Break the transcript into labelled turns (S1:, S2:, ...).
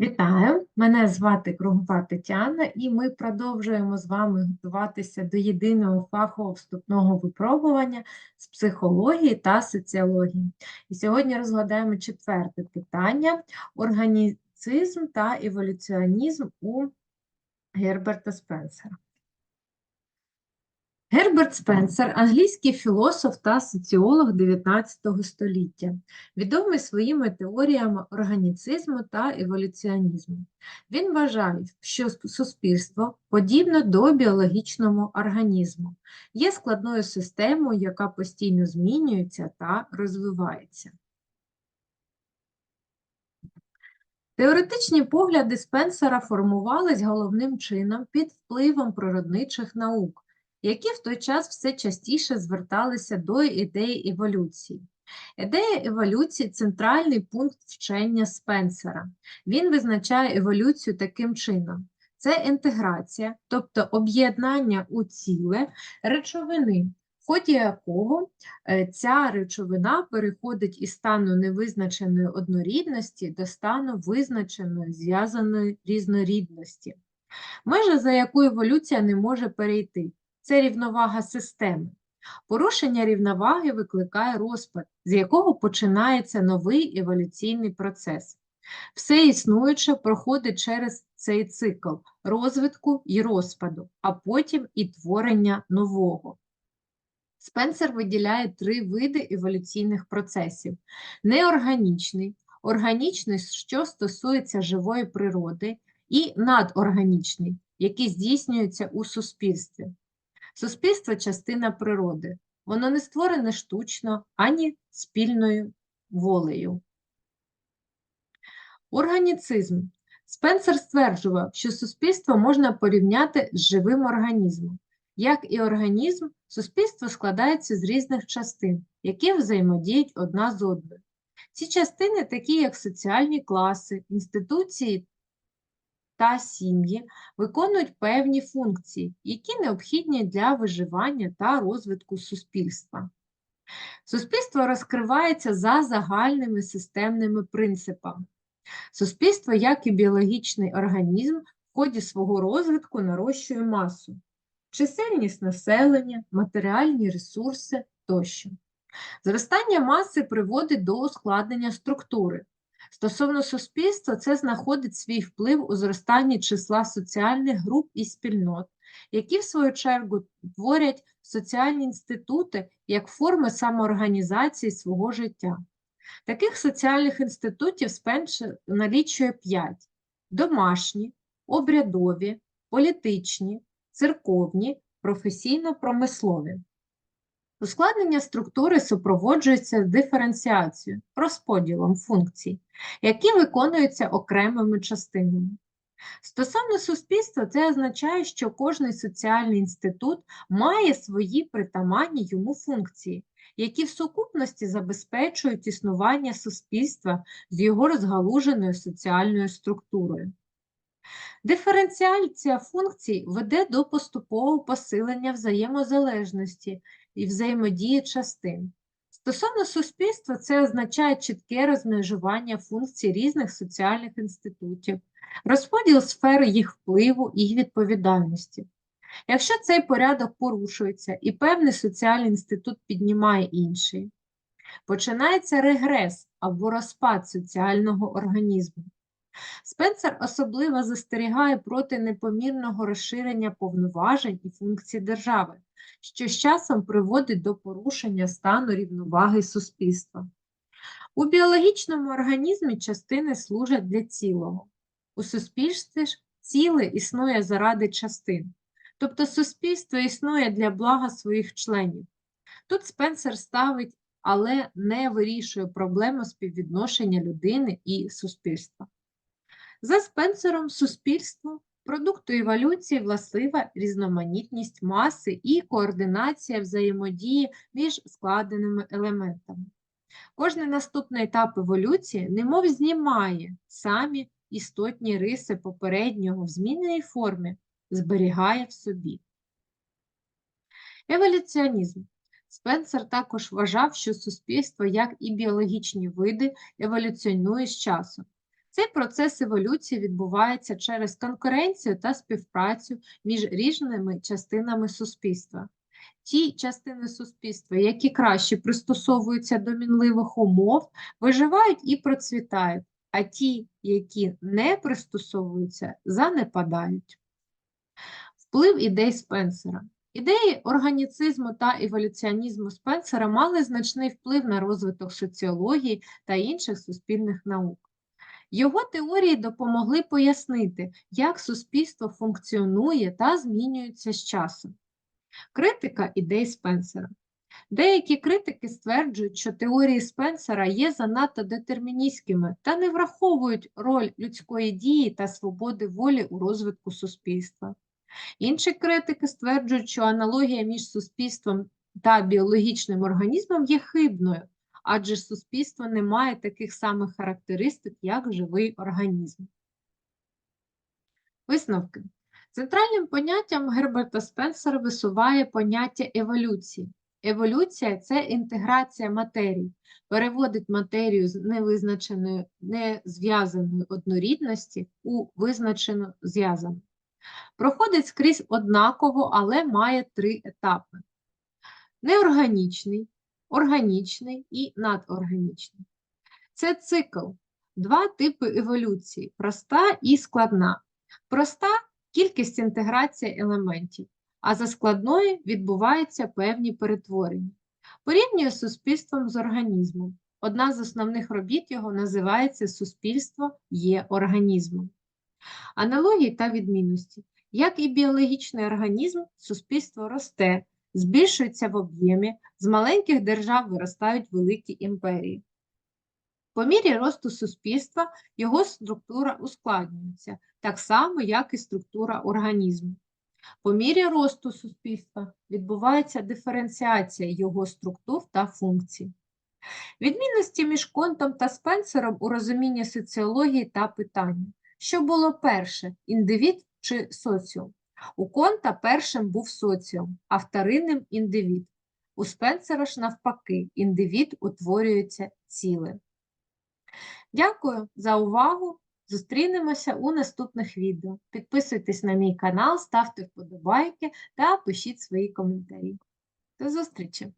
S1: Вітаю! Мене звати Кругова Тетяна, і ми продовжуємо з вами готуватися до єдиного фахового вступного випробування з психології та соціології. І сьогодні розглядаємо четверте питання: органіцизм та еволюціонізм у Герберта Спенсера. Герберт Спенсер, англійський філософ та соціолог 19 століття, відомий своїми теоріями органіцизму та еволюціонізму. Він вважає, що суспільство, подібно до біологічного організму, є складною системою, яка постійно змінюється та розвивається. Теоретичні погляди Спенсера формувались головним чином під впливом природничих наук які в той час все частіше зверталися до ідеї еволюції. Ідея еволюції центральний пункт вчення Спенсера. Він визначає еволюцію таким чином: це інтеграція, тобто об'єднання у ціле речовини, в ході якого е, ця речовина переходить із стану невизначеної однорідності до стану визначеної зв'язаної різнорідності. Межа, за яку еволюція не може перейти, це рівновага системи. Порушення рівноваги викликає розпад, з якого починається новий еволюційний процес. Все існуюче проходить через цей цикл розвитку і розпаду, а потім і творення нового. Спенсер виділяє три види еволюційних процесів: неорганічний, органічний, що стосується живої природи, і надорганічний, який здійснюється у суспільстві. Суспільство частина природи. Воно не створене штучно ані спільною волею. Органіцизм. Спенсер стверджував, що суспільство можна порівняти з живим організмом. Як і організм, суспільство складається з різних частин, які взаємодіють одна з одною. Ці частини, такі як соціальні класи, інституції та сім'ї виконують певні функції, які необхідні для виживання та розвитку суспільства. Суспільство розкривається за загальними системними принципами. Суспільство, як і біологічний організм, в ході свого розвитку нарощує масу, чисельність населення, матеріальні ресурси тощо. Зростання маси приводить до ускладнення структури, Стосовно суспільства, це знаходить свій вплив у зростанні числа соціальних груп і спільнот, які, в свою чергу, творять соціальні інститути як форми самоорганізації свого життя. Таких соціальних інститутів Спеншер налічує п'ять: домашні, обрядові, політичні, церковні, професійно-промислові. Ускладнення структури супроводжується диференціацією, розподілом функцій, які виконуються окремими частинами. Стосовно суспільства, це означає, що кожний соціальний інститут має свої притаманні йому функції, які в сукупності забезпечують існування суспільства з його розгалуженою соціальною структурою. Диференціація функцій веде до поступового посилення взаємозалежності і взаємодії частин. Стосовно суспільства, це означає чітке розмежування функцій різних соціальних інститутів, розподіл сфери їх впливу і відповідальності. Якщо цей порядок порушується і певний соціальний інститут піднімає інший, починається регрес або розпад соціального організму. Спенсер особливо застерігає проти непомірного розширення повноважень і функцій держави, що з часом приводить до порушення стану рівноваги суспільства. У біологічному організмі частини служать для цілого. У суспільстві ж ціле існує заради частин, тобто суспільство існує для блага своїх членів. Тут Спенсер ставить, але не вирішує проблему співвідношення людини і суспільства. За Спенсером суспільству продукту еволюції властива різноманітність маси і координація взаємодії між складеними елементами. Кожний наступний етап еволюції немов знімає самі істотні риси попереднього в зміненій формі, зберігає в собі. Еволюціонізм. Спенсер також вважав, що суспільство, як і біологічні види, еволюціонує з часом. Цей процес еволюції відбувається через конкуренцію та співпрацю між різними частинами суспільства. Ті частини суспільства, які краще пристосовуються до мінливих умов, виживають і процвітають, а ті, які не пристосовуються, занепадають. Вплив ідей Спенсера. Ідеї органіцизму та еволюціонізму Спенсера мали значний вплив на розвиток соціології та інших суспільних наук. Його теорії допомогли пояснити, як суспільство функціонує та змінюється з часом. Критика ідей Спенсера. Деякі критики стверджують, що теорії Спенсера є занадто детерміністськими та не враховують роль людської дії та свободи волі у розвитку суспільства. Інші критики стверджують, що аналогія між суспільством та біологічним організмом є хибною, адже суспільство не має таких самих характеристик, як живий організм. Висновки. Центральним поняттям Герберта Спенсера висуває поняття еволюції. Еволюція це інтеграція матерій, переводить матерію з невизначеної, незв'язаної однорідності у визначену зв'язану. Проходить скрізь однаково, але має три етапи: неорганічний, органічний і надорганічний. Це цикл, два типи еволюції проста і складна. Проста кількість інтеграції елементів, а за складною відбуваються певні перетворення. Порівнює з суспільством з організмом. Одна з основних робіт його називається Суспільство є організмом. Аналогії та відмінності. Як і біологічний організм, суспільство росте, збільшується в об'ємі, з маленьких держав виростають великі імперії. По мірі росту суспільства його структура ускладнюється, так само, як і структура організму. По мірі росту суспільства відбувається диференціація його структур та функцій. Відмінності між Контом та Спенсером у розумінні соціології та питання. Що було перше індивід чи соціум? У Конта першим був соціум, а вторинним індивід. У Спенсера ж навпаки, індивід утворюється цілим. Дякую за увагу. Зустрінемося у наступних відео. Підписуйтесь на мій канал, ставте вподобайки та пишіть свої коментарі. До зустрічі!